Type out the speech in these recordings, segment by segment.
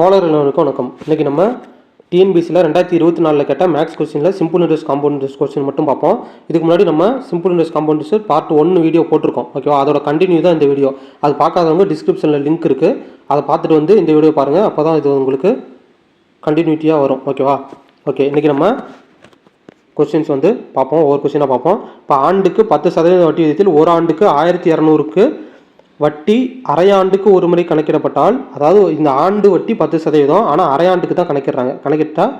தோழர் எல்லோருக்கும் வணக்கம். இன்றைக்கி நம்ம டிஎன்பிசியில் ரெண்டாயிரத்தி இருபத்தி நாலில் கேட்ட மேக்ஸ் கொஸ்டினில் simple interest compound interest question மட்டும் பார்ப்போம். இதுக்கு முன்னாடி நம்ம simple interest compound interest part ஒன்று வீடியோ போட்டிருக்கோம். ஓகேவா அதோட கண்டினியூ தான் இந்த வீடியோ அது பார்க்காதவங்க டிஸ்கிரிப்ஷனில் லிங்க் இருக்குது அதை பார்த்துட்டு வந்து இந்த வீடியோ பாருங்கள் அப்போ தான் இது உங்களுக்கு கண்டினியூட்டியாக வரும். ஓகேவா ஓகே இன்றைக்கி நம்ம கொஸ்டின்ஸ் வந்து பார்ப்போம். ஒவ்வொரு கொஸ்டினாக பார்ப்போம். இப்போ ஆண்டுக்கு பத்து சதவீத வட்டி விதத்தில் ஒரு ஆண்டுக்கு ஆயிரத்தி இரநூறுக்கு வட்டி அரையாண்டுக்கு ஒரு முறை கணக்கிடப்பட்டால் அதாவது இந்த ஆண்டு வட்டி பத்து சதவீதம் ஆனால் அரையாண்டுக்கு தான் கணக்கிடுறாங்க. கணக்கிட்டால்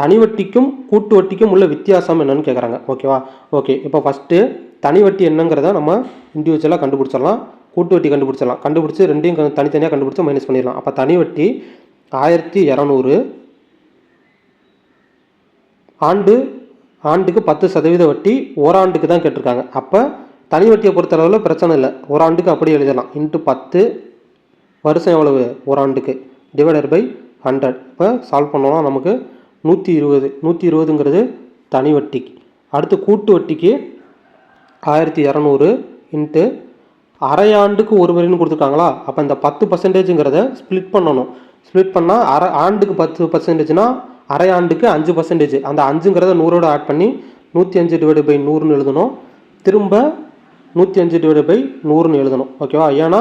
தனி வட்டிக்கும் கூட்டு வட்டிக்கும் உள்ள வித்தியாசம் என்னன்னு கேட்குறாங்க ஓகேவா ஓகே இப்போ ஃபஸ்ட்டு தனி வட்டி என்னங்கிறத நம்ம இண்டிவிஜுவலாக கண்டுபிடிச்சிடலாம். கூட்டு வட்டி கண்டுபிடிச்சிடலாம். கண்டுபிடிச்சி ரெண்டையும் தனித்தனியாக கண்டுபிடிச்சி மைனஸ் பண்ணிடலாம். அப்போ தனி வட்டி ஆயிரத்தி இரநூறு. ஆண்டு ஆண்டுக்கு பத்து சதவீத வட்டி ஓராண்டுக்கு தான் கேட்டிருக்காங்க. அப்போ தனி வட்டியை பொறுத்தளவில் பிரச்சனை இல்லை. ஒரு ஆண்டுக்கு அப்படியே எழுதலாம். இன்ட்டு பத்து வருஷம் எவ்வளவு? ஒரு ஆண்டுக்கு. டிவைடட் பை ஹண்ட்ரட் இப்போ சால்வ் பண்ணோம்னா நமக்கு நூற்றி இருபது. நூற்றி இருபதுங்கிறது தனி வட்டிக்கு அடுத்து கூட்டு வட்டிக்கு ஆயிரத்தி இரநூறு இன்ட்டு அரை ஆண்டுக்கு ஒரு வரின்னு கொடுத்துருக்காங்களா? அப்போ இந்த பத்து பர்சன்டேஜுங்கிறத ஸ்ப்ளிட் பண்ணணும். ஸ்ப்ளிட் பண்ணால் அரை ஆண்டுக்கு பத்து பர்சன்டேஜ்னா அரை ஆண்டுக்கு அஞ்சு பர்சன்டேஜ் அந்த அஞ்சுங்கிறத நூறோட ஆட் பண்ணி நூற்றி அஞ்சு டிவைடு பை நூறுன்னு எழுதணும். திரும்ப நூற்றி அஞ்சு டிவைடு பை நூறுன்னு எழுதணும். ஓகேவா ஏன்னா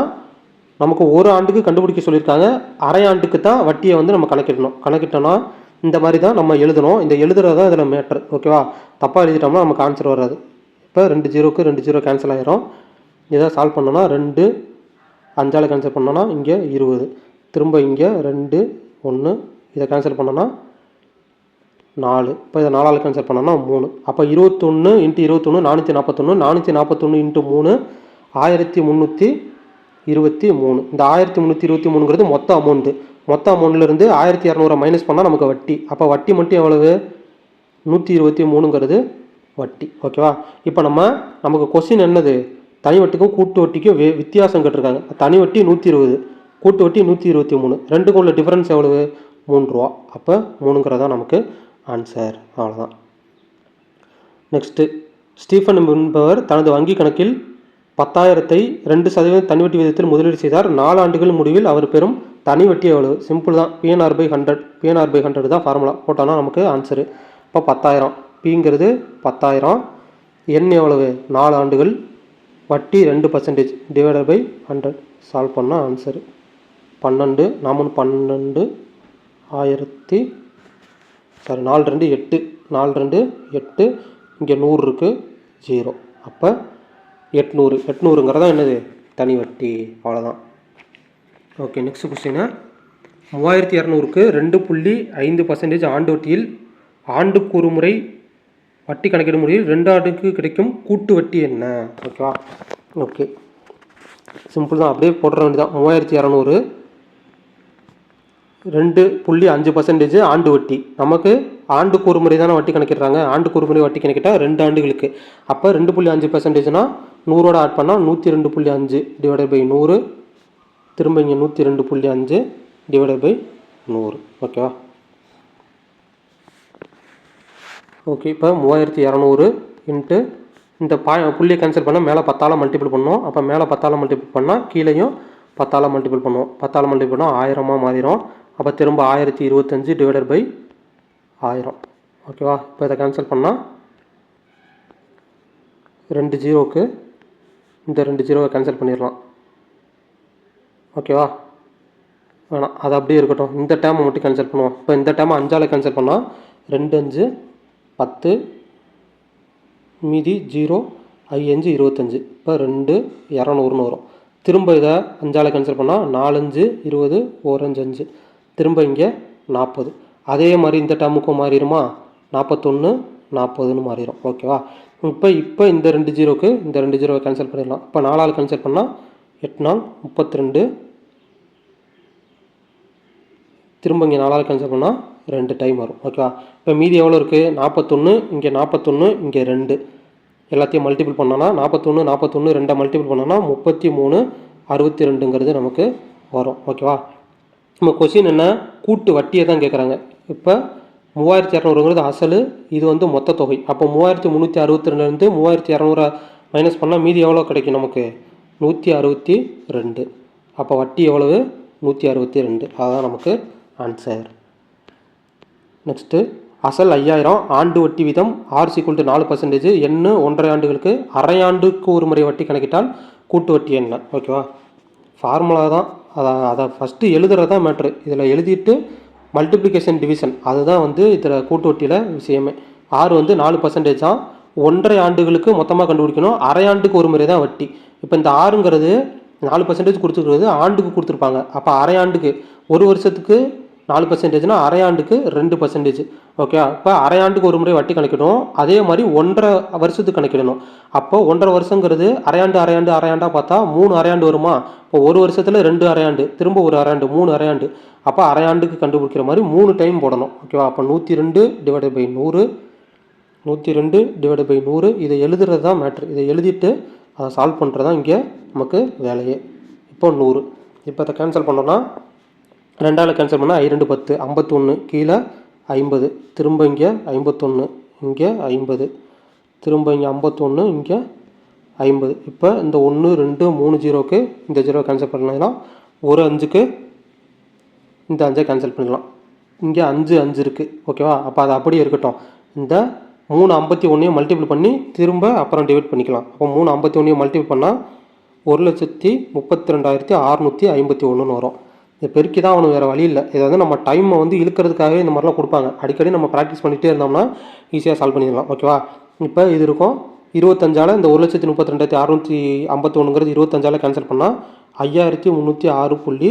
நமக்கு ஒரு ஆண்டுக்கு கண்டுபிடிக்க சொல்லியிருக்காங்க. அரை ஆண்டுக்கு தான் வட்டியை வந்து நம்ம கணக்கிடணும். கணக்கிட்டோன்னா இந்த மாதிரி தான் நம்ம எழுதணும். இந்த எழுதுறது தான் இதில் மேட்ரு ஓகேவா தப்பாக எழுதிட்டோம்னா நமக்கு ஆன்சர் வராது. இப்போ ரெண்டு ஜீரோக்கு ரெண்டு ஜீரோ கேன்சல் ஆகிரும் இதை சால்வ் பண்ணோன்னா ரெண்டு அஞ்சால் கேன்சல் பண்ணோன்னா இங்கே இருபது. திரும்ப இங்கே ரெண்டு ஒன்று இதை கேன்சல் பண்ணோன்னா நாலு. இப்போ இதை நாலால் கேன்சல் பண்ணோம்னா மூணு. அப்போ இருபத்தொன்று இன்ட்டு இருபத்தொன்று நானூற்றி நாற்பத்தொன்று நானூற்றி நாற்பத்தொன்று இன்ட்டு மூணு ஆயிரத்தி முந்நூற்றி இருபத்தி மூணு. இந்த ஆயிரத்தி முந்நூற்றி இருபத்தி மூணுங்கிறது மொத்த அமௌண்ட்டு மொத்த அமௌண்ட்லேருந்து ஆயிரத்தி இரநூறு மைனஸ் பண்ணால் நமக்கு வட்டி. அப்போ வட்டி மட்டும் எவ்வளவு? நூற்றி இருபத்தி மூணுங்கிறது வட்டி. ஓகேவா இப்போ நம்ம நமக்கு கொஸ்டின் என்னது? தனி வட்டிக்கும் கூட்டு வட்டிக்கும் வே வித்தியாசம் கேட்டிருக்காங்க. தனி வட்டி நூற்றி இருபது கூட்டு வட்டி நூற்றி இருபத்தி மூணு. ரெண்டுக்கும் உள்ள டிஃப்ரென்ஸ் எவ்வளவு? மூணு ரூபா. அப்போ மூணுங்கிறதா நமக்கு ஆன்சர் அவ்வளோதான் நெக்ஸ்ட்டு ஸ்டீஃபன் என்பவர் தனது வங்கி கணக்கில் பத்தாயிரத்தை ரெண்டு சதவீதம் தனி வட்டி முதலீடு செய்தார். நாலு ஆண்டுகள் முடிவில் அவர் பெறும் தனி வட்டி எவ்வளவு? சிம்பிள் தான். PNR by hundred PNR by hundred தான் ஃபார்முலா போட்டோன்னா நமக்கு ஆன்சரு இப்போ பத்தாயிரம். பிங்கிறது பத்தாயிரம். எண் எவ்வளவு? நாலு ஆண்டுகள். வட்டி ரெண்டு percentage divided by hundred solve பண்ணால் ஆன்சரு பன்னெண்டு. நாமூணு பன்னெண்டு. ஆயிரத்தி சாரி நாலு ரெண்டு எட்டு நாலு ரெண்டு எட்டு இங்கே நூறு இருக்குது ஜீரோ அப்போ எட்நூறு எட்நூறுங்கிறதா என்னது? தனி வட்டி அவ்வளோதான் ஓகே நெக்ஸ்ட் கொஸ்டின் மூவாயிரத்தி இரநூறுக்கு ரெண்டு புள்ளி ஐந்து பர்சன்டேஜ் ஆண்டு வட்டியில் ஆண்டுக்கு ஒரு முறை வட்டி கணக்கிடும் முறையில் ரெண்டு ஆண்டுக்கு கிடைக்கும் கூட்டு வட்டி என்ன? ஓகேவா ஓகே சிம்பிள் தான். அப்படியே போடுற வேண்டியதான் மூவாயிரத்தி இரநூறு ரெண்டு புள்ளி அஞ்சு பர்சன்டேஜ் ஆண்டு வட்டி. நமக்கு ஆண்டுக்கு ஒரு முறை தானே வட்டி கணக்கிடுறாங்க. ஆண்டுக்கு ஒரு முறை வட்டி கணக்கிட்டால் ரெண்டு ஆண்டுகளுக்கு. அப்போ ரெண்டு புள்ளி அஞ்சு பர்சன்டேஜ்னா நூறோட ஆட் பண்ணால் நூற்றி ரெண்டு புள்ளி அஞ்சு டிவைடட் பை நூறு. திரும்ப இங்கே நூற்றி ரெண்டு புள்ளி அஞ்சு டிவைடட் பை நூறு. ஓகேவா ஓகே இப்போ மூவாயிரத்தி இரநூறு இன்ட்டு இந்த பா புள்ளியை கேன்சல் பண்ணால் மேலே பத்தால் மல்டிபிள் பண்ணோம். அப்போ மேலே பத்தால் மல்டிபிள் பண்ணால் கீழேயும் பத்தால் மல்டிபிள் பண்ணுவோம் பத்தால் மல்டிபிள் பண்ணால் ஆயிரமாக மாறிடும் அப்போ திரும்ப ஆயிரத்தி இருபத்தஞ்சி டிவைடட் பை ஆயிரம். ஓகேவா இப்போ இதை கேன்சல் பண்ணால் ரெண்டு ஜீரோக்கு இந்த ரெண்டு ஜீரோவை கேன்சல் பண்ணிடலாம். ஓகேவா வேணாம் அது அப்படியே இருக்கட்டும். இந்த டேமை மட்டும் கேன்சல் பண்ணுவோம். இப்போ இந்த டேமை அஞ்சால் கேன்சல் பண்ணால் ரெண்டு அஞ்சு பத்து மீதி ஜீரோ ஐயஞ்சு இருபத்தஞ்சு. இப்போ ரெண்டு இரநூறுன்னு வரும். திரும்ப இதை அஞ்சால் கேன்சல் பண்ணால் நாலஞ்சு இருபது ஓரஞ்சு அஞ்சு. திரும்ப இங்கே நாற்பது. அதே மாதிரி இந்த டேமுக்கும் மாறிடுமா? நாற்பத்தொன்று நாற்பதுன்னு மாறிடும். ஓகேவா? இப்போ இப்போ இந்த ரெண்டு ஜீரோக்கு இந்த ரெண்டு ஜீரோவை கேன்சல் பண்ணிடலாம். இப்போ நாலாள் கேன்சல் பண்ணால் எட்டு நாள் முப்பத்தி ரெண்டு திரும்ப இங்கே நாலாள் கேன்சல் பண்ணால் ரெண்டு டைம் வரும். ஓகேவா? இப்போ மீதி எவ்வளோ இருக்குது நாற்பத்தொன்று இங்கே நாற்பத்தொன்று இங்கே ரெண்டு. எல்லாத்தையும் மல்டிபிள் பண்ணோன்னா நாற்பத்தொன்று நாற்பத்தொன்று ரெண்டை மல்டிபிள் பண்ணோன்னா முப்பத்தி மூணு அறுபத்தி ரெண்டுங்கிறது நமக்கு வரும். ஓகேவா? நம்ம கொஷின் என்ன கூட்டு வட்டியை தான் கேட்குறாங்க இப்போ மூவாயிரத்தி இரநூறுங்கிறது அசல் இது வந்து மொத்த தொகை. அப்போ மூவாயிரத்தி முந்நூற்றி அறுபத்தி ரெண்டுலேருந்து மூவாயிரத்தி இரநூறு மைனஸ் பண்ணால் மீதி எவ்வளோ கிடைக்கும் நமக்கு? நூற்றி அறுபத்தி ரெண்டு. அப்போ வட்டி எவ்வளவு? நூற்றி அறுபத்தி ரெண்டு. அதுதான் நமக்கு ஆன்சர் நெக்ஸ்ட்டு அசல் ஐயாயிரம் ஆண்டு வட்டி வீதம் ஆர் சீக்குவல் டு நாலு பர்சன்டேஜ் என்ன ஒன்றரை ஆண்டுகளுக்கு அரை ஆண்டுக்கு ஒரு முறை வட்டி கணக்கிட்டால் கூட்டு வட்டி என்ன? ஓகேவா ஃபார்முலா தான். அதை அதை ஃபஸ்ட்டு எழுதுறது தான் மேட்ரு இதில் எழுதிட்டு மல்டிப்ளிகேஷன் டிவிஷன் அதுதான் வந்து இதில் கூட்டு வட்டியில் விஷயமே. ஆறு வந்து நாலு பர்சன்டேஜ் தான். ஒன்றரை ஆண்டுகளுக்கு மொத்தமாக கண்டுபிடிக்கணும். அரை ஆண்டுக்கு ஒரு முறை தான் வட்டி. இப்போ இந்த ஆறுங்கிறது நாலு பர்சன்டேஜ் கொடுத்துருக்கிறது ஆண்டுக்கு கொடுத்துருப்பாங்க. அப்போ அரை ஆண்டுக்கு ஒரு வருஷத்துக்கு நாலு பர்சன்டேஜ்னா அரை ஆண்டுக்கு ரெண்டு பர்சன்டேஜ் ஓகே இப்போ அரை ஆண்டுக்கு ஒரு முறை வட்டி கணக்கிடணும். அதே மாதிரி ஒன்றரை வருஷத்துக்கு கணக்கிடணும். அப்போ ஒன்றரை வருஷங்கிறது அரையாண்டு அரையாண்டு அரையாண்டாக பார்த்தா மூணு அரையாண்டு வருமா? இப்போ ஒரு வருஷத்தில் ரெண்டு அரையாண்டு திரும்ப ஒரு அரையாண்டு மூணு அரையாண்டு அப்போ அரையாண்டுக்கு கண்டுபிடிக்கிற மாதிரி மூணு டைம் போடணும். ஓகேவா அப்போ நூற்றி ரெண்டு டிவைடட் பை நூறு. நூற்றி ரெண்டு டிவைடட் பை நூறு. இதை எழுதுறது தான் மேட்ரு இதை எழுதிட்டு அதை சால்வ் பண்ணுறது தான் இங்கே நமக்கு வேலையே. இப்போ நூறு. இப்போ அதை கேன்சல் பண்ணோன்னா ரெண்டாவில் கேன்சல் பண்ணால் ஐ ரெண்டு பத்து ஐம்பத்தொன்று கீழே ஐம்பது திரும்ப இங்கே ஐம்பத்தொன்று இங்கே ஐம்பது திரும்ப இங்கே ஐம்பத்தொன்று இங்கே ஐம்பது. இப்போ இந்த ஒன்று ரெண்டு மூணு ஜீரோக்கு இந்த ஜீரோ கேன்சல் பண்ணலாம் ஒரு அஞ்சுக்கு இந்த அஞ்சை கேன்சல் பண்ணிடலாம் இங்கே அஞ்சு அஞ்சு இருக்குது ஓகேவா அப்போ அது அப்படியே இருக்கட்டும். இந்த மூணு ஐம்பத்தி ஒன்றையும் மல்டிபிள் பண்ணி திரும்ப அப்புறம் டிவைட் பண்ணிக்கலாம். அப்போ மூணு ஐம்பத்தி ஒன்றையும் மல்டிபிள் பண்ணால் ஒரு லட்சத்தி முப்பத்தி ரெண்டாயிரத்தி அறநூற்றி ஐம்பத்தி ஒன்றுன்னு வரும். இதை பெருக்கி தான் அவனுக்கு வேறு வழி இல்லை. இதை வந்து நம்ம டைமை வந்து இழுக்கிறதுக்காகவே இந்த மாதிரிலாம் கொடுப்பாங்க. அடிக்கடி நம்ம ப்ராக்டிஸ் பண்ணிகிட்டே இருந்தோம்னா ஈஸியாக சால்வ் பண்ணிடலாம். ஓகேவா இப்போ இது இருக்கும். இருபத்தஞ்சால் இந்த ஒரு லட்சத்தி முப்பத்தி ரெண்டாயிரத்தி அறநூற்றி ஐம்பத்தொன்னுங்கிறது இருபத்தஞ்சால் கேன்சல் பண்ணால் ஐயாயிரத்தி முந்நூற்றி ஆறு புள்ளி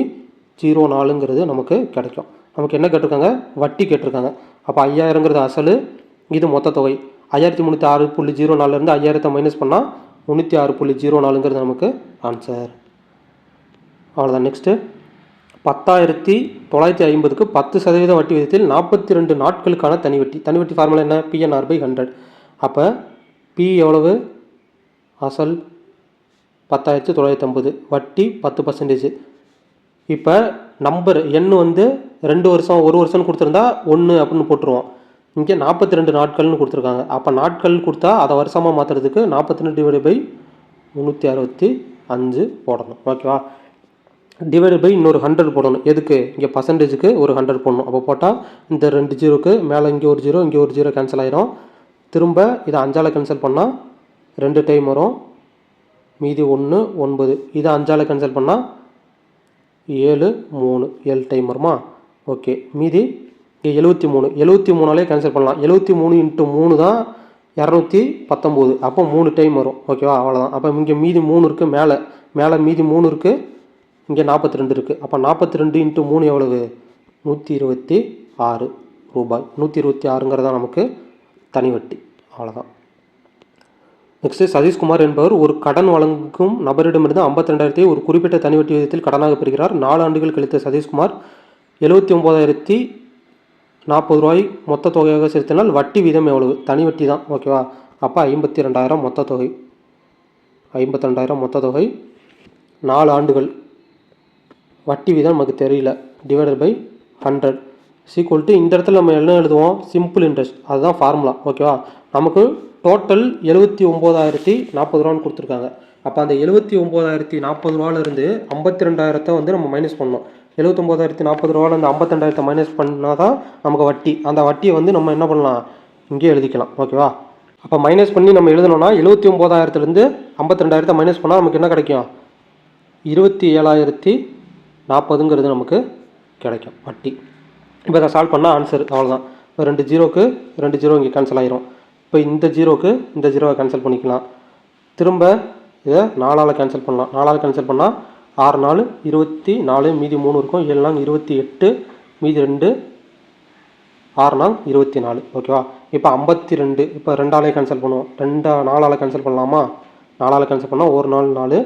ஜீரோ நாலுங்கிறது நமக்கு கிடைக்கும். நமக்கு என்ன கேட்டிருக்காங்க? வட்டி கேட்டிருக்காங்க. அப்போ ஐயாயிரங்கிறது அசல் இது மொத்த தொகை. ஐயாயிரத்தி முந்நூற்றி ஆறு புள்ளி ஜீரோ நாலுலேருந்து ஐயாயிரத்தை மைனஸ் பண்ணால் முந்நூற்றி ஆறு புள்ளி ஜீரோ நாலுங்கிறது நமக்கு ஆன்சர் அவ்வளோதான் நெக்ஸ்ட்டு பத்தாயிரத்தி தொள்ளாயிரத்தி ஐம்பதுக்கு பத்து சதவீதம் வட்டி விதத்தில் நாற்பத்தி ரெண்டு நாட்களுக்கான தனி வட்டி. தனி வட்டி ஃபார்முலா என்ன? பிஎன்ஆர் பை ஹண்ட்ரட் அப்போ பி எவ்வளவு? அசல் பத்தாயிரத்தி தொள்ளாயிரத்தி ஐம்பது. வட்டி பத்து பர்சன்டேஜ் இப்போ நம்பர் எண் வந்து ரெண்டு வருஷம் ஒரு வருஷம்னு கொடுத்துருந்தா ஒன்று அப்படின்னு போட்டுருவோம். இங்கே நாற்பத்தி ரெண்டு நாட்கள்னு கொடுத்துருக்காங்க. அப்போ நாட்கள் கொடுத்தா அதை வருஷமாக மாற்றுறதுக்கு நாற்பத்தி ரெண்டு டிவைடு பை முந்நூற்றி அறுபத்தி அஞ்சு போடணும். ஓகேவா டிவைடு பை இன்னொரு ஹண்ட்ரட் போடணும். எதுக்கு? இங்கே பர்சன்டேஜுக்கு ஒரு ஹண்ட்ரட் போடணும். அப்போ போட்டால் இந்த ரெண்டு ஜீரோக்கு மேலே இங்கே ஒரு ஜீரோ இங்கே ஒரு ஜீரோ கேன்சல் ஆயிரும். திரும்ப இதை அஞ்சால் கேன்சல் பண்ணால் ரெண்டு டைம் வரும். மீதி ஒன்று ஒன்பது. இதை அஞ்சால் கேன்சல் பண்ணால் ஏழு மூணு. ஏழு டைம் வருமா? ஓகே மீதி இங்கே எழுபத்தி மூணு. எழுபத்தி மூணாலே கேன்சல் பண்ணலாம். எழுபத்தி மூணு இன்ட்டு மூணு தான் இரநூத்தி பத்தொம்போது. அப்போ மூணு டைம் வரும். ஓகேவா அவ்வளோதான் அப்போ இங்கே மீதி மூணு இருக்குது மேலே. மேலே மீதி மூணு இருக்குது இங்கே நாற்பத்தி ரெண்டு இருக்குது அப்போ நாற்பத்தி ரெண்டு இன்ட்டு மூணு எவ்வளவு? நூற்றி இருபத்தி ஆறு ரூபாய். நூற்றி இருபத்தி ஆறுங்கிறதா நமக்கு தனி வட்டி அவ்வளோதான் நெக்ஸ்ட்டு சதீஷ்குமார் என்பவர் ஒரு கடன் வழங்கும் நபரிடமிருந்து ஐம்பத்தி ரெண்டாயிரத்தி ஒரு குறிப்பிட்ட தனி வட்டி விதத்தில் கடனாக பெறுகிறார். நாலு ஆண்டுகள் கழித்த சதீஷ்குமார் எழுபத்தி ஒம்போதாயிரத்தி நாற்பது ரூபாய் மொத்த தொகையாக செலுத்தினால் வட்டி வீதம் எவ்வளவு? தனி வட்டி தான். ஓகேவா? அப்போ ஐம்பத்தி ரெண்டாயிரம் மொத்த தொகை. ஐம்பத்தி ரெண்டாயிரம் மொத்த தொகை. நாலு ஆண்டுகள். வட்டி வீதம் நமக்கு தெரியல. Divided by hundred equal to இந்த இடத்துல நம்ம என்ன எழுதுவோம்? சிம்பிள் இன்ட்ரெஸ்ட் அதுதான் ஃபார்முலா ஓகேவா நமக்கு டோட்டல் எழுபத்தி ஒம்போதாயிரத்தி நாற்பது ரூபான்னு கொடுத்துருக்காங்க. அப்போ அந்த எழுபத்தி ஒம்போதாயிரத்தி நாற்பது ரூபாலேருந்து ஐம்பத்தி ரெண்டாயிரத்தை வந்து நம்ம மைனஸ் பண்ணணும். எழுபத்தொம்போதாயிரத்தி நாற்பது ரூபாவில் அந்த ஐம்பத்தெண்டாயிரத்தை மைனஸ் பண்ணால் தான் நமக்கு வட்டி. அந்த வட்டியை வந்து நம்ம என்ன பண்ணலாம்? இங்கே எழுதிக்கலாம். ஓகேவா அப்போ மைனஸ் பண்ணி நம்ம எழுதணும்னா எழுபத்தி ஒம்போதாயிரத்துலேருந்து ஐம்பத்தி ரெண்டாயிரத்தை மைனஸ் பண்ணால் நமக்கு என்ன கிடைக்கும்? இருபத்தி ஏழாயிரத்தி நாற்பதுங்கிறது நமக்கு கிடைக்கும் வட்டி. இப்போ இதை சால்வ் பண்ணால் ஆன்சர் அவ்வளோதான் இப்போ ரெண்டு ஜீரோக்கு ரெண்டு ஜீரோ இங்கே கேன்சல் ஆயிரும். இப்போ இந்த ஜீரோக்கு இந்த ஜீரோவை கேன்சல் பண்ணிக்கலாம். திரும்ப இதை நாலால் கேன்சல் பண்ணலாம். நாலால் கேன்சல் பண்ணால் ஆறு நாலு இருபத்தி நாலு மீதி மூணு இருக்கும். ஏழு நாள் இருபத்தி எட்டு மீதி ரெண்டு ஆறு நாள் இருபத்தி நாலு. ஓகேவா இப்போ ஐம்பத்தி ரெண்டு இப்போ ரெண்டாலே கேன்சல் பண்ணுவோம். ரெண்டா நாலால் கேன்சல் பண்ணலாமா? நாலால் கேன்சல் பண்ணால் ஒரு நாள் நாலு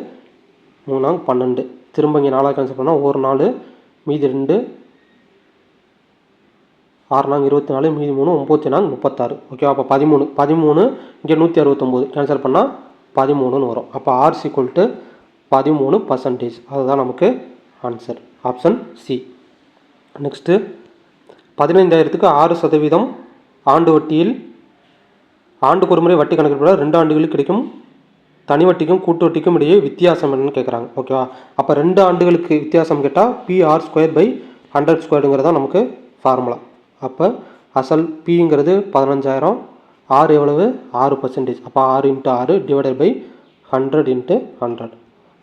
மூணு நாள் பன்னெண்டு. திரும்ப இங்கே நாலாக கேன்சல் பண்ணால் ஒரு நாள் மீதி ரெண்டு ஆறு நாள் இருபத்தி நாலு மீதி மூணு ஒம்பத்தி நாலு முப்பத்தாறு. ஓகேவா அப்போ பதிமூணு பதிமூணு இங்கே நூற்றி அறுபத்தொம்போது. கேன்சல் பண்ணால் பதிமூணுன்னு வரும். அப்போ ஆர் சீக்குவல் டு பதிமூணு பர்சன்டேஜ் அதுதான் நமக்கு ஆன்சர் ஆப்ஷன் சி நெக்ஸ்ட்டு பதினைந்தாயிரத்துக்கு ஆறு சதவீதம் ஆண்டு வட்டியில் ஆண்டுக்கு ஒரு முறை வட்டி கணக்கிடப்பட ரெண்டு ஆண்டுகளில் கிடைக்கும் தனி வட்டிக்கும் கூட்டு வட்டிக்கும் இடையே வித்தியாசம் என்னன்னு கேட்குறாங்க ஓகேவா அப்போ ரெண்டு ஆண்டுகளுக்கு வித்தியாசம் கேட்டால் பிஆர் ஸ்கொயர் பை ஹண்ட்ரட் ஸ்கொயர்டுங்கிறது தான் நமக்கு ஃபார்முலா அப்போ அசல் பிங்கிறது பதினஞ்சாயிரம் ஆறு எவ்வளவு? ஆறு பர்சன்டேஜ் அப்போ ஆறு இன்ட்டு ஆறு divided by hundred into hundred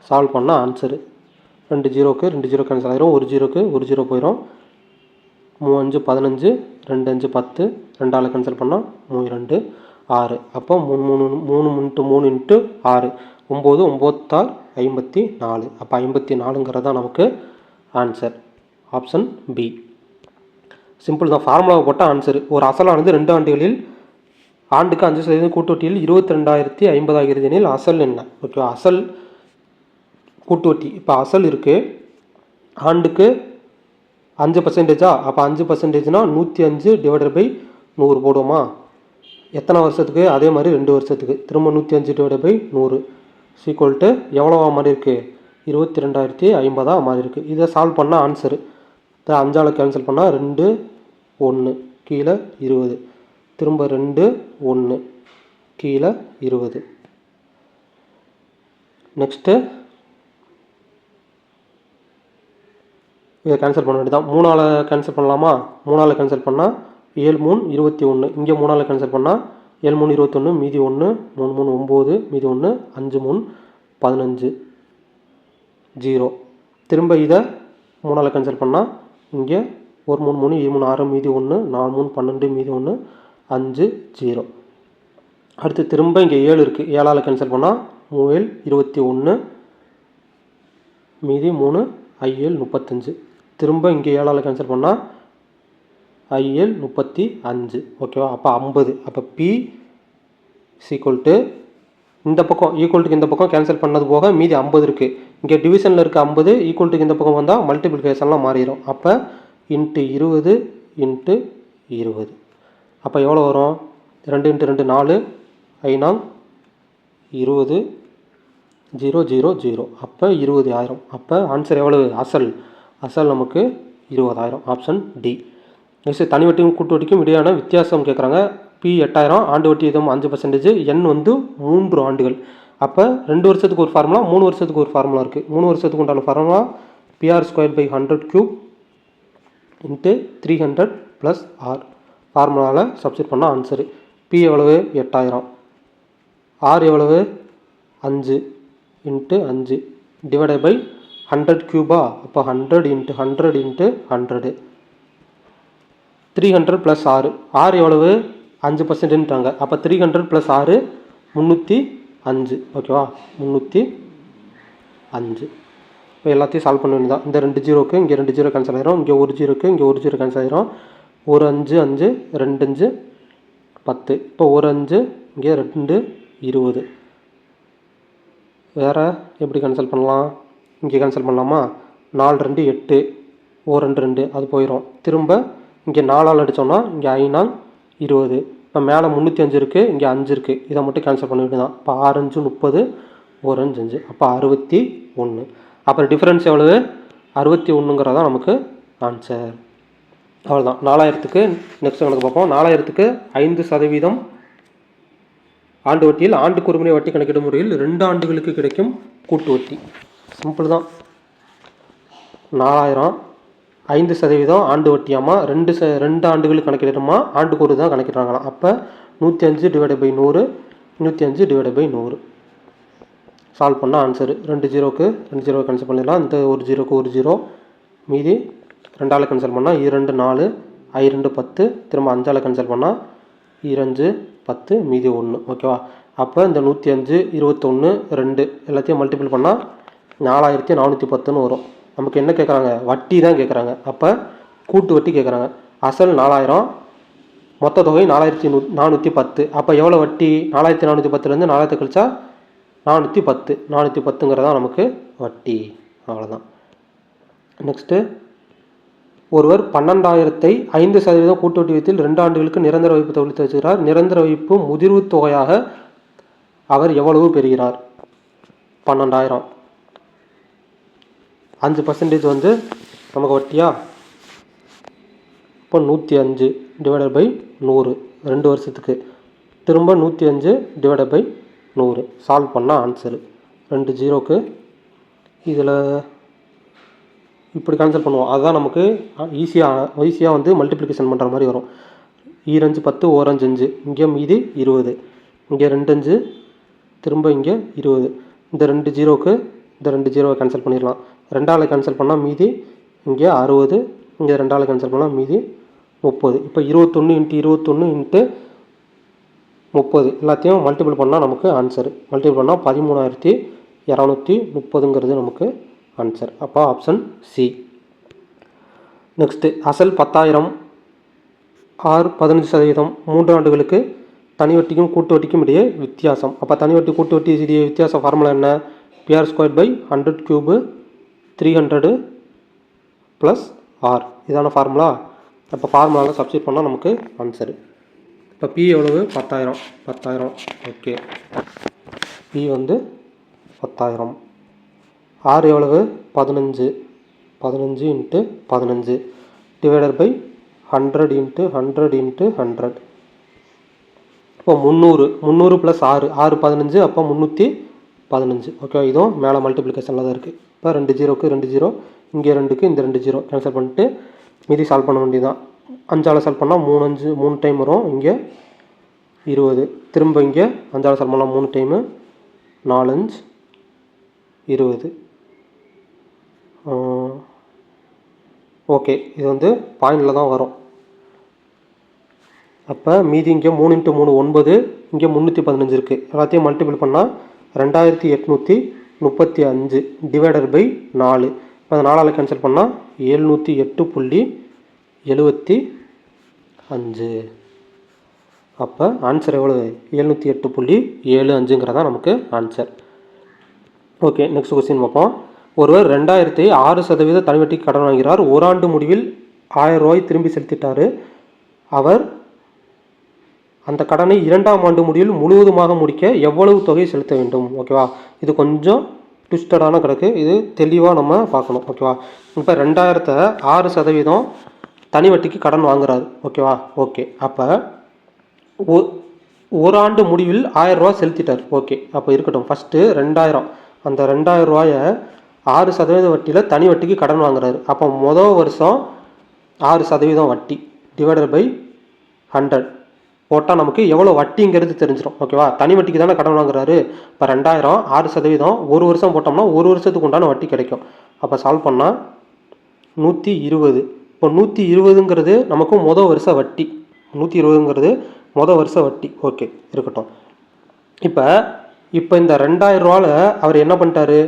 solve பண்ணால் ஆன்சரு ரெண்டு ஜீரோக்கு ரெண்டு ஜீரோ கேன்சல் ஆகிரும் ஒரு ஜீரோக்கு ஒரு ஜீரோ போயிடும் மூணு அஞ்சு பதினஞ்சு ரெண்டு அஞ்சு பத்து. ரெண்டால் கேன்சல் பண்ணால் மூணு ரெண்டு ஆறு. அப்போ மூணு மூணு மூணு இன்ட்டு மூணு இன்ட்டு ஆறு. ஒம்பது ஒம்போத்தால் ஐம்பத்தி நாலு அப்போ ஐம்பத்தி நாலுங்கிறது தான் நமக்கு ஆன்சர் ஆப்ஷன் பி சிம்பிள் தான். ஃபார்முலாவை போட்டால் ஆன்சர் ஒரு அசலானது ரெண்டு ஆண்டுகளில் ஆண்டுக்கு அஞ்சு சதவீதம் கூட்டுவட்டியில் இருபத்தி ரெண்டாயிரத்தி ஐம்பதாகிறது எனில் அசல் என்ன? ஓகே அசல் கூட்டுவட்டி. இப்போ அசல் இருக்குது ஆண்டுக்கு அஞ்சு பர்சன்டேஜா அப்போ அஞ்சு பர்சன்டேஜ்னால் நூற்றி அஞ்சு டிவைடட் பை நூறு போடுவோமா? எத்தனை வருஷத்துக்கு? அதே மாதிரி ரெண்டு வருஷத்துக்கு. திரும்ப நூற்றி அஞ்சு டிவைடட் பை நூறு சீக்குவல்ட்டு எவ்வளோவா மாதிரி இருக்குது இருபத்தி ரெண்டாயிரத்தி ஐம்பதாக மாதிரி இருக்குது இதை சால்வ் பண்ணால் ஆன்சரு இதை அஞ்சால் கேன்சல் பண்ணால் ரெண்டு ஒன்று கீழே இருபது. திரும்ப ரெண்டு ஒன்று கீழே இருபது. நெக்ஸ்ட்டு இதை கேன்சல் பண்ண வேண்டியதான் மூணால் கேன்சல் பண்ணலாமா? மூணால் கேன்சல் பண்ணால் ஏழு மூணு இருபத்தி ஒன்று. இங்கே மூணால் கேன்சல் பண்ணால் ஏழு மூணு இருபத்தொன்று மீதி ஒன்று மூணு மூணு ஒம்பது மீதி ஒன்று அஞ்சு மூணு பதினஞ்சு. ஜீரோ. திரும்ப இதை மூணால் கேன்சல் பண்ணால் இங்கே ஒரு மூணு மூணு ஏழு மூணு ஆறு மீதி ஒன்று நாலு மூணு பன்னெண்டு மீதி ஒன்று அஞ்சு ஜீரோ. அடுத்து திரும்ப இங்கே ஏழு இருக்குது ஏழால் கேன்சல் பண்ணால் மூவேல் இருபத்தி ஒன்று மீதி மூணு ஐஏழு முப்பத்தஞ்சு. திரும்ப இங்கே ஏழால் கேன்சல் பண்ணால் ஐஎல் முப்பத்தி அஞ்சு. ஓகேவா? அப்போ ஐம்பது. அப்போ பி சீக்குவல் டு இந்த பக்கம் ஈக்குவல்ட்டுக்கு இந்த பக்கம் கேன்சல் பண்ணது போக மீதி ஐம்பது இருக்குது இங்கே டிவிஷனில் இருக்க ஐம்பது ஈக்குவல்ட்டுக்கு இந்த பக்கம் வந்தால் மல்டிப்ளிகேஷன்லாம் மாறிடும் அப்போ இன்ட்டு இருபது இன்ட்டு இருபது. அப்போ எவ்வளோ வரும்? ரெண்டு இன்ட்டு ரெண்டு நாலு. ஐநாங் இருபது ஜீரோ ஜீரோ ஜீரோ அப்போ இருபது ஆயிரம். அப்போ ஆன்சர் எவ்வளவு? அசல். அசல் நமக்கு இருபதாயிரம். ஆப்ஷன் டி நெக்ஸ்ட் தனி வட்டிக்கும் கூட்டு வட்டிக்கும் இடையான வித்தியாசம் கேட்குறாங்க பி எட்டாயிரம் ஆண்டு வட்டி இதுவும் அஞ்சு பர்சன்டேஜ் என் வந்து மூன்று ஆண்டுகள். அப்போ ரெண்டு வருஷத்துக்கு ஒரு ஃபார்முலா மூணு வருஷத்துக்கு ஒரு ஃபார்முலா இருக்குது மூணு வருஷத்துக்கு உண்டான formula PR square by hundred cube into three hundred plus R ஃபார்முலாவில் சப்ஸ்டிட் பண்ணால் ஆன்சரு பி எவ்வளவு? எட்டாயிரம். ஆர் எவ்வளவு? அஞ்சு இன்ட்டு அஞ்சு. டிவைடட் பை ஹண்ட்ரட் க்யூபா அப்போ hundred into hundred into hundred three hundred plus ஆறு. ஆறு எவ்வளவு? அஞ்சு பர்சன்ட்டுன்றாங்க அப்போ த்ரீ ஹண்ட்ரட் ப்ளஸ் ஆறு முந்நூற்றி அஞ்சு. ஓகேவா முந்நூற்றி அஞ்சு. இப்போ எல்லாத்தையும் சால்வ் பண்ண வேண்டியதான் இந்த ரெண்டு ஜீரோக்கு இங்கே ரெண்டு ஜீரோ கேன்சல் ஆயிரும். இங்கே ஒரு ஜீரோக்கு இங்கே ஒரு ஜீரோ கேன்சல் ஆயிரும். ஒரு அஞ்சு அஞ்சு ரெண்டு அஞ்சு பத்து. இப்போ ஒரு அஞ்சு இங்கே ரெண்டு இருபது. வேறு எப்படி கேன்சல் பண்ணலாம்? இங்கே கேன்சல் பண்ணலாமா? நாலு ரெண்டு எட்டு. ஓ ரெண்டு ரெண்டு. அது போயிடும் திரும்ப இங்கே நாலால் அடித்தோம்னா இங்கே ஐநாள் இருபது. இப்போ மேலே முந்நூற்றி அஞ்சு இருக்குது இங்கே அஞ்சு இருக்குது இதை மட்டும் கேன்சல் பண்ணிக்கிட்டு தான். இப்போ ஆறு அஞ்சு முப்பது ஒரு அஞ்சு அஞ்சு. அப்போ அறுபத்தி ஒன்று. அப்புறம் டிஃப்ரென்ஸ் எவ்வளவு? அறுபத்தி ஒன்றுங்கிறதான் நமக்கு ஆன்சர் அவ்வளோதான் நாலாயிரத்துக்கு நெக்ஸ்ட் கணக்கு பார்ப்போம். நாலாயிரத்துக்கு ஐந்து சதவீதம் ஆண்டு வட்டியில் ஆண்டு குறுமுறை வட்டி கணக்கிடும் முறையில் ரெண்டு ஆண்டுகளுக்கு கிடைக்கும் கூட்டு வட்டி. சிம்பிள் தான். நாலாயிரம் ஐந்து சதவீதம் ஆண்டு வட்டியாமா ரெண்டு ச ரெண்டு ஆண்டுகளுக்கு கணக்கிடணுமா? ஆண்டுக்கு ஒரு தான் கணக்கிடுறாங்களாம். அப்போ நூற்றி அஞ்சு டிவைட் பை நூறு நூற்றி அஞ்சு டிவைட் பை நூறு. சால்வ் பண்ணால் ஆன்சரு ரெண்டு ஜீரோக்கு ரெண்டு ஜீரோ கேன்சல் பண்ணிடலாம். இந்த ஒரு ஜீரோக்கு ஒரு ஜீரோ. மீதி ரெண்டால் கேன்சல் பண்ணால் இரண்டு நாலு ஐ ரெண்டு பத்து. திரும்ப அஞ்சால் கேன்சல் பண்ணால் இரஞ்சு பத்து மீதி ஒன்று ஓகேவா அப்போ இந்த நூற்றி அஞ்சு இருபத்தொன்று ரெண்டு எல்லாத்தையும் மல்டிபிள் பண்ணால் நாலாயிரத்தி நானூற்றி பத்துன்னு வரும். நமக்கு என்ன கேட்குறாங்க வட்டி தான் கேட்குறாங்க அப்போ கூட்டு வட்டி கேட்குறாங்க அசல் நாலாயிரம் மொத்த தொகை நாலாயிரத்தி நூ நானூற்றி பத்து. அப்போ எவ்வளோ வட்டி? நாலாயிரத்தி நானூற்றி பத்துலேருந்து நாலாயிரத்து கழிச்சா நானூற்றி பத்து. நானூற்றி பத்துங்கிறதா நமக்கு வட்டி. அவ்வளோதான் நெக்ஸ்ட்டு ஒருவர் பன்னெண்டாயிரத்தை ஐந்து சதவீதம் கூட்டு வட்டி ரெண்டு ஆண்டுகளுக்கு நிரந்தர வைப்பு தொழில் வச்சுக்கிறார் நிரந்தர வைப்பு முதிர்வு தொகையாக அவர் எவ்வளவு பெறுகிறார்? பன்னெண்டாயிரம். அஞ்சு பர்சன்டேஜ் வந்து நமக்கு வட்டியா? இப்போ நூற்றி அஞ்சு டிவைடட் பை நூறு. ரெண்டு வருஷத்துக்கு. திரும்ப நூற்றி அஞ்சு டிவைடட் பை நூறு. சால்வ் பண்ணால் ஆன்சரு ரெண்டு ஜீரோக்கு இதில் இப்படி கேன்சல் பண்ணுவோம். அதுதான் நமக்கு ஈஸியாக ஈஸியாக வந்து மல்டிப்ளிகேஷன் பண்ணுற மாதிரி வரும். ஈரஞ்சு பத்து ஓரஞ்சு அஞ்சு. இங்கே மீதி இருபது. இங்கே ரெண்டு அஞ்சு திரும்ப இங்கே இருபது. இந்த ரெண்டு ஜீரோவுக்கு இந்த ரெண்டு ஜீரோவை கேன்சல் பண்ணிடலாம். ரெண்டாவில் கேன்சல் பண்ணால் மீதி இங்கே அறுபது இங்கே ரெண்டாவில் கேன்சல் பண்ணால் மீதி முப்பது. இப்போ இருபத்தொன்று இன்ட்டு இருபத்தொன்று இன்ட்டு முப்பது. எல்லாத்தையும் மல்டிபிள் பண்ணால் நமக்கு ஆன்சர் மல்டிபிள் பண்ணால் பதிமூணாயிரத்தி இரநூத்தி முப்பதுங்கிறது நமக்கு ஆன்சர் அப்போ ஆப்ஷன் சி நெக்ஸ்ட்டு அசல் பத்தாயிரம் ஆறு பதினஞ்சு சதவீதம் மூன்று ஆண்டுகளுக்கு தனி வட்டிக்கும் கூட்டு வட்டிக்கும் இடையே வித்தியாசம். அப்போ தனி வட்டி கூட்டு வட்டி இடையே வித்தியாசம் ஃபார்முலா என்ன? PR square by hundred cube three hundred plus R இதான ஃபார்முலா அப்போ ஃபார்முலாவில் சப்ஸ்டியூட் பண்ணால் நமக்கு ஆன்சரு இப்போ பி எவ்வளவு? பத்தாயிரம். பத்தாயிரம். ஓகே பி வந்து பத்தாயிரம். ஆர் எவ்வளவு? பதினஞ்சு. பதினஞ்சு இன்ட்டு பதினஞ்சு. Divided by hundred into hundred into hundred இப்போ முந்நூறு. முந்நூறு ப்ளஸ் ஆறு ஆறு பதினஞ்சு அப்போ முந்நூற்றி பதினஞ்சு. ஓகே இதுவும் மேலே மல்டிப்ளிகேஷனில் தான் இருக்குது இப்போ ரெண்டு ஜீரோக்கு ரெண்டு ஜீரோ இங்கே ரெண்டுக்கு இந்த ரெண்டு ஜீரோ. கேன்சல் பண்ணிட்டு மீதி சால்வ் பண்ண வேண்டியதுதான். அஞ்சால் சால்வ் பண்ணால் மூணு அஞ்சு மூணு டைம் வரும். இங்கே இருபது. திரும்ப இங்கே அஞ்சால் சால்வ் பண்ணால் மூணு டைமு நாலஞ்சு இருபது. ஓகே இது வந்து பாயிண்டில் தான் வரும். அப்போ மீதி இங்கே மூணு இன்ட்டு மூணு ஒன்பது இங்கே முந்நூற்றி பதினஞ்சு இருக்குது எல்லாத்தையும் மல்டிபிள் பண்ணால் ரெண்டாயிரத்தி எட்நூற்றி முப்பத்தி அஞ்சு டிவைடட் பை நாலு. இப்போ அந்த நாலால் கேன்சல் பண்ணால் ஏழ்நூற்றி எட்டு புள்ளி எழுபத்தி அஞ்சு. அப்போ ஆன்சர் எவ்வளோ எழுநூற்றி எட்டு புள்ளி ஏழு அஞ்சுங்கிறதா நமக்கு ஆன்சர் ஓகே நெக்ஸ்ட் கொஸ்டின் பார்ப்போம். ஒருவர் ரெண்டாயிரத்தி ஆறு சதவீத தலைவட்டி கடன் வாங்கிறார் ஓராண்டு முடிவில் ஆயிரம் ரூபாய் திரும்பி செலுத்திட்டார். அவர் அந்த கடனை இரண்டாம் ஆண்டு முடிவில் முழுவதுமாக முடிக்க எவ்வளவு தொகை செலுத்த வேண்டும்? ஓகேவா இது கொஞ்சம் ட்விஸ்டடான கணக்கு. இது தெளிவாக நம்ம பார்க்கணும். ஓகேவா இப்போ ரெண்டாயிரத்தை ஆறு சதவீதம் தனி வட்டிக்கு கடன் வாங்குறாரு. ஓகேவா ஓகே அப்போ ஒ- ஆண்டு முடிவில் ஆயிரம் செலுத்திட்டார். ஓகே அப்போ இருக்கட்டும். ஃபஸ்ட்டு ரெண்டாயிரம். அந்த ரெண்டாயிரம் ரூபாயை ஆறு சதவீத வட்டியில் தனி வட்டிக்கு கடன் வாங்குறாரு. அப்போ மொதல் வருஷம் ஆறு சதவீதம் வட்டி. டிவைடட் பை ஹண்ட்ரட் போட்டால் நமக்கு எவ்வளோ வட்டிங்கிறது தெரிஞ்சிடும் ஓகேவா? தனி வட்டிக்கு தானே கடன் வாங்குறாரு. இப்போ ரெண்டாயிரம் ஆறு சதவீதம் ஒரு வருஷம் போட்டோம்னா ஒரு வருஷத்துக்கு உண்டான வட்டி கிடைக்கும். அப்போ சால்வ் பண்ணால் நூற்றி இருபது. இப்போ நூற்றி இருபதுங்கிறது நமக்கு மொதல் வருஷ வட்டி. நூற்றி இருபதுங்கிறது மொதல் வருஷ வட்டி. ஓகே இருக்கட்டும். இப்போ இப்போ இந்த ரெண்டாயிரம் ரூபாவில் அவர் என்ன பண்ணிட்டாரு?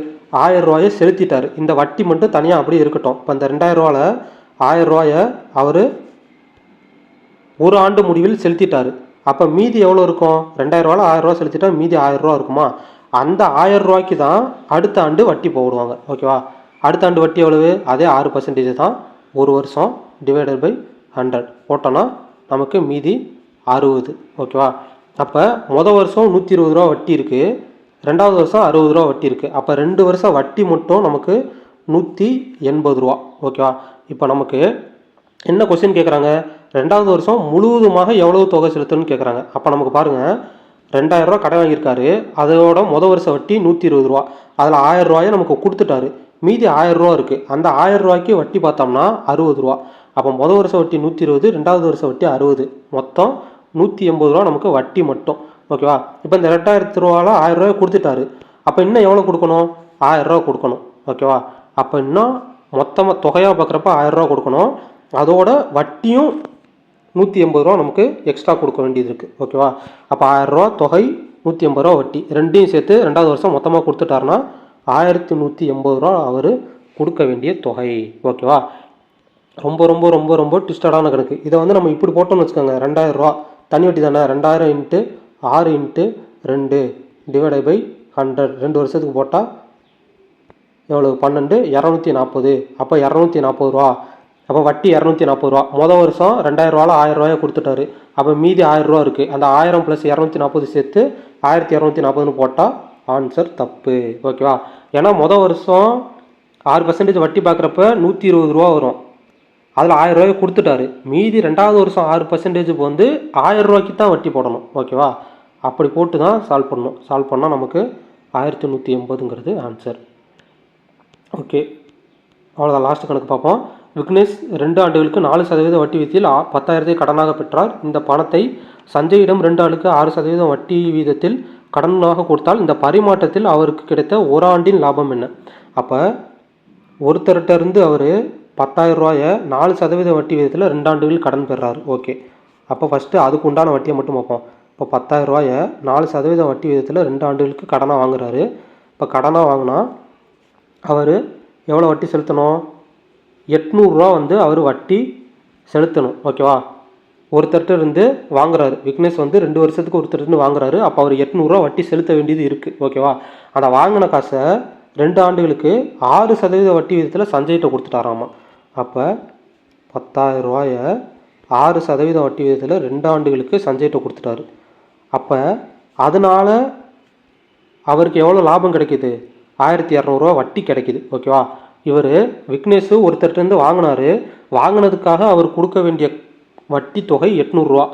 ஆயிரம் ரூபாயை செலுத்திட்டார். இந்த வட்டி மட்டும் தனியாக அப்படியே இருக்கட்டும். இப்போ இந்த ரெண்டாயிரம் ரூபால ஆயிரம் ரூபாயை அவர் ஒரு ஆண்டு முடிவில் செலுத்திட்டாரு. அப்போ மீதி எவ்வளோ இருக்கும்? ரெண்டாயிரரூவாவில் ரூபால ஆயிரம் செலுத்திட்டா மீதி ஆயிரரூவா இருக்குமா? அந்த ஆயிரரூவாய்க்கு தான் அடுத்த ஆண்டு வட்டி போடுவாங்க. ஓகேவா அடுத்த ஆண்டு வட்டி எவ்வளவு? அதே ஆறு பர்சன்டேஜ் தான். ஒரு வருஷம் டிவைடட் பை ஹண்ட்ரட் போட்டோன்னா நமக்கு மீதி அறுபது. ஓகேவா அப்போ மொதல் வருஷம் நூற்றி இருபது ரூபா வட்டி இருக்குது ரெண்டாவது வருஷம் அறுபது ரூபா வட்டி இருக்குது அப்போ ரெண்டு வருஷம் வட்டி மட்டும் நமக்கு நூற்றி எண்பது ரூபா. ஓகேவா இப்போ நமக்கு என்ன கொஸ்டின் கேட்குறாங்க ரெண்டாவது வருஷம் முழுவதுமாக எவ்வளவு தொகை செலுத்தணும்னு கேட்குறாங்க அப்போ நமக்கு பாருங்கள் ரெண்டாயிரம் ரூபா கடன் வாங்கியிருக்காரு. அதோட முத வருஷ வட்டி நூற்றி இருபது ரூபா. அதில் ஆயிரம் ரூபாயை நமக்கு கொடுத்துட்டாரு. மீதி ஆயிரம் ரூபா இருக்குது அந்த ஆயிரம் ரூபாய்க்கு வட்டி பார்த்தோம்னா அறுபது ரூபா. அப்போ முத வருஷ வட்டி நூற்றி இருபது ரெண்டாவது வருஷ வட்டி அறுபது. மொத்தம் நூற்றி எண்பது ரூபா நமக்கு வட்டி மட்டும். ஓகேவா இப்போ இந்த ரெண்டாயிரத்து ரூபாவில் ஆயிரம் ரூபாய் கொடுத்துட்டாரு. அப்போ இன்னும் எவ்வளோ கொடுக்கணும்? ஆயிரம் ரூபா கொடுக்கணும். ஓகேவா அப்போ இன்னும் மொத்தமாக தொகையாக பார்க்குறப்ப ஆயிரம் ரூபா கொடுக்கணும். அதோட வட்டியும் நூற்றி எண்பது ரூபா நமக்கு எக்ஸ்ட்ரா கொடுக்க வேண்டியது இருக்குது ஓகேவா அப்போ ஆயிரரூவா தொகை நூற்றி எண்பது ரூபா வட்டி. ரெண்டையும் சேர்த்து ரெண்டாவது வருஷம் மொத்தமாக கொடுத்துட்டாருன்னா ஆயிரத்தி நூற்றி எண்பது ரூபா அவர் கொடுக்க வேண்டிய தொகை. ஓகேவா ரொம்ப ரொம்ப ரொம்ப ரொம்ப ட்விஸ்டடான கணக்கு. இதை வந்து நம்ம இப்படி போட்டோம்னு வச்சுக்கோங்க. ரெண்டாயிரம் ரூபா. தனி வட்டி தானே? ரெண்டாயிரம் இன்ட்டு ஆறு இன்ட்டு ரெண்டு டிவைடை பை ஹண்ட்ரட் ரெண்டு வருஷத்துக்கு போட்டால் எவ்வளோ பன்னெண்டு. இரநூத்தி நாற்பது. அப்போ இரநூத்தி நாற்பது ரூபா. அப்போ வட்டி இரநூத்தி நாற்பது ரூபா. மொதல் வருஷம் ரெண்டாயிரம் ரூபால ஆயிரம் ரூபாயை கொடுத்துட்டாரு. அப்போ மீதி ஆயிரம் ரூபா இருக்குது அந்த ஆயிரம் ப்ளஸ் இரநூத்தி நாற்பது சேர்த்து ஆயிரத்தி இரநூத்தி நாற்பதுன்னு போட்டால் ஆன்சர் தப்பு. ஓகேவா ஏன்னா மொதல் வருஷம் ஆறு பர்சன்டேஜ் வட்டி பார்க்குறப்ப நூற்றி இருபது ரூபா வரும். அதில் ஆயிரம் ரூபாய் கொடுத்துட்டாரு. மீதி ரெண்டாவது வருஷம் ஆறு பர்சன்டேஜ் வந்து ஆயிரம் ரூபாய்க்கு தான் வட்டி போடணும். ஓகேவா அப்படி போட்டு தான் சால்வ் பண்ணணும். சால்வ் பண்ணால் நமக்கு ஆயிரத்தி நூற்றி எண்பதுங்கிறது ஆன்சர் ஓகே அவ்வளோதான் லாஸ்ட்டு கணக்கு பார்ப்போம். விக்னேஷ் ரெண்டு ஆண்டுகளுக்கு நாலு சதவீத வட்டி வீதத்தில் பத்தாயிரத்தை கடனாக பெற்றார். இந்த பணத்தை சஞ்சயிடம் ரெண்டு ஆண்டுக்கு ஆறு சதவீதம் வட்டி வீதத்தில் கடனாக கொடுத்தால் இந்த பரிமாற்றத்தில் அவருக்கு கிடைத்த ஒரு ஆண்டின் லாபம் என்ன? அப்போ ஒருத்தர்கிட்ட இருந்து அவர் பத்தாயிரம் ரூபாயை நாலு சதவீத வட்டி விதத்தில் ரெண்டு ஆண்டுகள் கடன் பெறார். ஓகே. அப்போ ஃபஸ்ட்டு அதுக்கு உண்டான வட்டியை மட்டும் பார்ப்போம். இப்போ பத்தாயிரம் ரூபாயை நாலு சதவீத வட்டி விதத்தில் ரெண்டு ஆண்டுகளுக்கு கடனாக வாங்குறாரு. இப்போ கடனாக வாங்கினா அவர் எவ்வளோ வட்டி செலுத்தணும்? எட்நூறுரூவா வந்து அவர் வட்டி செலுத்தணும் ஓகேவா ஒருத்தர்கிட்ட இருந்து வாங்குறாரு. விக்னேஷ் வந்து ரெண்டு வருஷத்துக்கு ஒருத்தர் இருந்து வாங்குறாரு. அப்போ அவர் எட்நூறுரூவா வட்டி செலுத்த வேண்டியது இருக்குது ஓகேவா அந்த வாங்கின காசை ரெண்டு ஆண்டுகளுக்கு ஆறு சதவீத வட்டி விதத்தில் சஞ்சய்கிட்ட கொடுத்துட்டாராமா. அப்போ பத்தாயிரம் ரூபாய ஆறு சதவீத வட்டி விதத்தில் ரெண்டு ஆண்டுகளுக்கு சஞ்சய்கிட்ட கொடுத்துட்டாரு. அப்போ அதனால் அவருக்கு எவ்வளோ லாபம் கிடைக்குது? ஆயிரத்தி இரநூறுவா வட்டி கிடைக்குது ஓகேவா இவர் விக்னேஷு ஒருத்தர்கிட்டருந்து வாங்கினார். வாங்கினதுக்காக அவர் கொடுக்க வேண்டிய வட்டி தொகை எட்நூறுரூவா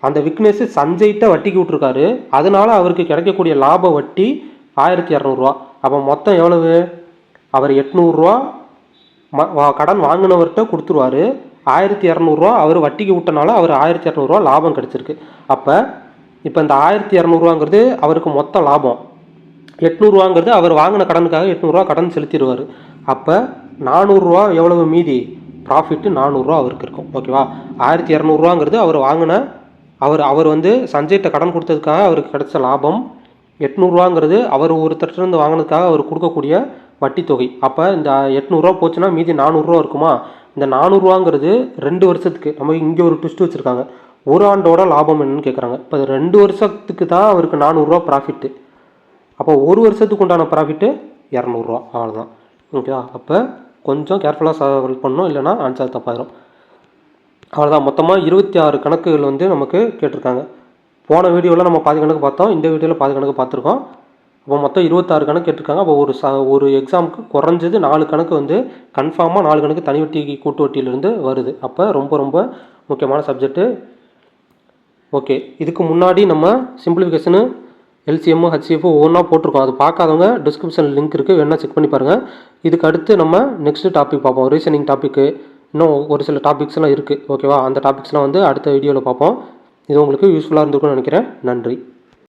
அந்த விக்னேஷு சஞ்சய்கிட்ட வட்டிக்கு விட்ருக்காரு அதனால் அவருக்கு கிடைக்கக்கூடிய லாப வட்டி ஆயிரத்தி இரநூறுவா. அப்போ மொத்தம் எவ்வளவு? அவர் எட்நூறுரூவா ம வா- கடன் வாங்கினவர்கிட்ட கொடுத்துருவாரு. ஆயிரத்தி இரநூறுவா அவர் வட்டிக்கு விட்டனால அவர் ஆயிரத்தி இரநூறுவா லாபம் கிடச்சிருக்கு. அப்போ இப்போ இந்த ஆயிரத்தி இரநூறுவாங்கிறது அவருக்கு மொத்த லாபம். எட்நூறுவாங்கிறது அவர் வாங்கின கடனுக்காக எட்நூறுரூவா கடன் செலுத்திடுவார். அப்போ நானூறுரூவா எவ்வளவு மீதி? ப்ராஃபிட்டு நானூறுரூவா அவருக்கு இருக்கும். ஓகேவா ஆயிரத்தி இரநூறுவாங்கிறது அவர் வாங்கின அவர் அவர் வந்து சஞ்சய்கிட்ட கடன் கொடுத்ததுக்காக அவருக்கு கிடைச்ச லாபம். எட்நூறுவாங்கிறது அவர் ஒருத்தர்ட்ட இருந்து வாங்கினதுக்காக அவர் கொடுக்கக்கூடிய வட்டி தொகை. அப்போ இந்த எட்நூறுரூவா போச்சுன்னா மீதி நானூறுரூவா இருக்குமா? இந்த நானூறுரூவாங்கிறது ரெண்டு வருஷத்துக்கு நம்ம இங்கே ஒரு ட்விஸ்ட் வச்சுருக்காங்க. ஒரு ஆண்டோட லாபம் என்னன்னு கேட்குறாங்க இப்போ ரெண்டு வருஷத்துக்கு தான் அவருக்கு நானூறுரூவா ப்ராஃபிட்டு அப்போ ஒரு வருஷத்துக்கு உண்டான ப்ராஃபிட்டு இரநூறுவா அவ்வளோதான் ஓகேவா? அப்போ கொஞ்சம் கேர்ஃபுல்லாக சால்வ் பண்ணணும் இல்லைனா ஆன்சர் தப்பாயிரும். அவ்வளோதான் மொத்தமாக இருபத்தி ஆறு கணக்குகள் வந்து நமக்கு கேட்டிருக்காங்க. போன வீடியோவில் நம்ம பாதி கணக்கு பார்த்தோம் இந்த வீடியோவில் பாதி கணக்கு பார்த்துருக்கோம். அப்போ மொத்தம் இருபத்தாறு கணக்கு கேட்டிருக்காங்க. அப்போ ஒரு ச ஒரு எக்ஸாமுக்கு குறைஞ்சது நாலு கணக்கு வந்து கன்ஃபார்மாக நாலு கணக்கு தனி வட்டி கூட்டு வட்டியிலேருந்து வருது. அப்போ ரொம்ப ரொம்ப முக்கியமான சப்ஜெக்ட்டு ஓகே. இதுக்கு முன்னாடி நம்ம சிம்பிளிஃபிகேஷனு எல்சிஎம் ஹச்சிஎஃப் ஒவ்வொன்றா போட்டிருக்கோம். அது பார்க்காதவங்க டிஸ்கிரிப்ஷனில் லிங்க் இருக்குது வேணால் செக் பண்ணி பாருங்கள் இதுக்கு அடுத்து நம்ம நெக்ஸ்ட் டாபிக் பார்ப்போம். ரீசனிங் டாப்பிக்கு இன்னும் ஒரு சில டாபிக்ஸ்லாம் இருக்குது ஓகேவா அந்த டாபிக்ஸ்லாம் வந்து அடுத்த வீடியோவில் பார்ப்போம். இது உங்களுக்கு யூஸ்ஃபுல்லாக இருந்திருக்கும்னு நினைக்கிறேன். நன்றி.